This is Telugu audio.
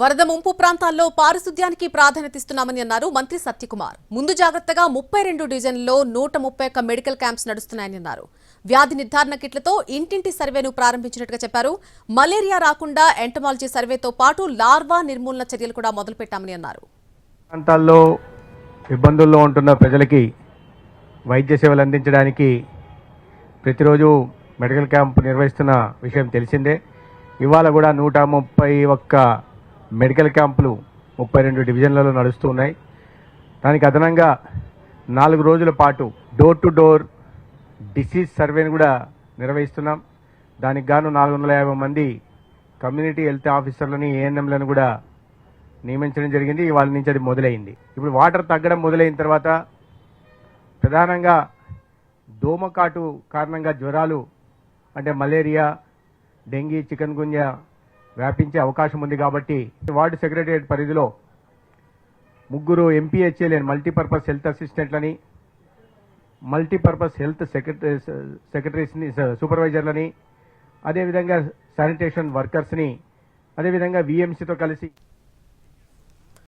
వరద ముంపు ప్రాంతాల్లో పారిశుద్ధ్యానికి ప్రాధాన్యత ఇస్తున్నామని అన్నారు మంత్రి సత్యకుమార్. ముందు జాగ్రత్తగా ముప్పై రెండు డివిజన్లలో నూట ముప్పై ఒక్క మెడికల్ క్యాంప్స్ నడుస్తున్నాయని అన్నారు. వ్యాధి నిర్ధారణ కిట్లతో ఇంటింటి సర్వేను ప్రారంభించినట్టుగా చెప్పారు. మలేరియా రాకుండా ఎంటమాలజీ సర్వేతో పాటు లార్వా నిర్మూలన చర్యలు కూడా మొదలుపెట్టామని అన్నారు. ప్రాంతాల్లో ఇబ్బందుల్లో ఉంటున్న ప్రజలకి వైద్య సేవలు అందించడానికి ప్రతిరోజు మెడికల్ క్యాంప్ నిర్వహిస్తున్న విషయం తెలిసిందే. ఇవాళ కూడా నూట ముప్పై ఒక్క మెడికల్ క్యాంపులు ముప్పై రెండు డివిజన్లలో నడుస్తూ ఉన్నాయి. దానికి అదనంగా నాలుగు రోజుల పాటు డోర్ టు డోర్ డిసీజ్ సర్వేని కూడా నిర్వహిస్తున్నాం. దానికి గాను నాలుగు వందల యాభై మంది కమ్యూనిటీ హెల్త్ ఆఫీసర్లని ఏఎన్ఎంలను కూడా నియమించడం జరిగింది. వాళ్ళ నుంచి అది మొదలైంది. ఇప్పుడు వాటర్ తగ్గడం మొదలైన తర్వాత ప్రధానంగా దోమకాటు కారణంగా జ్వరాలు అంటే మలేరియా డెంగీ చికెన్ గుంజ వ్యాపించే అవకాశం ఉంది కాబట్టి వార్డు సెక్రటరియట్ పరిధిలో ముగ్గురు ఎంపీహెచ్ఏ మల్టీపర్పస్ హెల్త్ అసిస్టెంట్లని మల్టీపర్పస్ హెల్త్ సెక్రటరీ సెక్రటరీస్ని సూపర్వైజర్లని అదేవిధంగా శానిటేషన్ వర్కర్స్ని అదేవిధంగా విఎంసీతో కలిసి